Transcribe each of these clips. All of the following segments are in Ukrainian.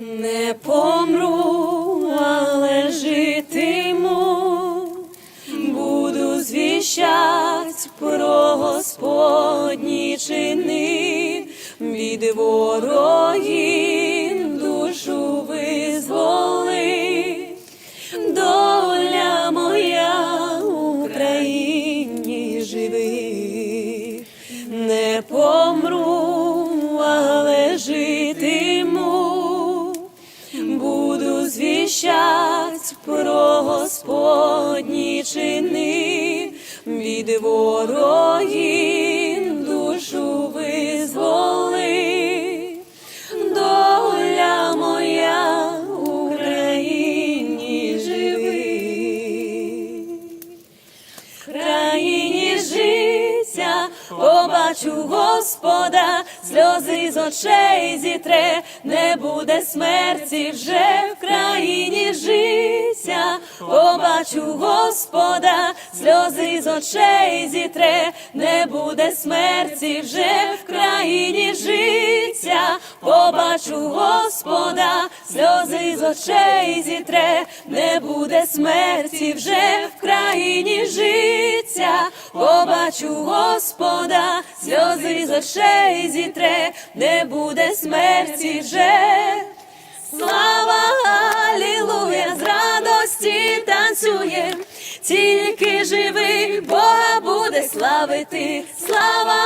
Не помру, але житиму, буду звіщать про Господні чини, від ворогів про Господні чини, від ворогів душу визволи, доля моя Україні живи. Країні побачу Господа, сльози з очей зітре, не буде смерті вже в країні життя, побачу Господа, сльози з очей зітре, не буде смерті вже в країні життя, побачу Господа, сльози з очей зітре, не буде смерті вже в країні побачу Господа, сльози з очей зітре, не буде смерті вже. Слава Алілуя, з радості танцює, тільки живий Бога буде славити. Слава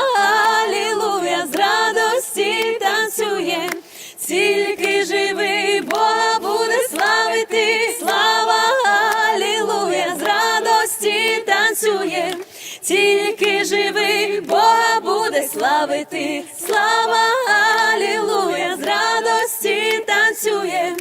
Алілуя, з радості танцює, тільки живий Бога буде славити. Слава Алілуя, з радості танцює,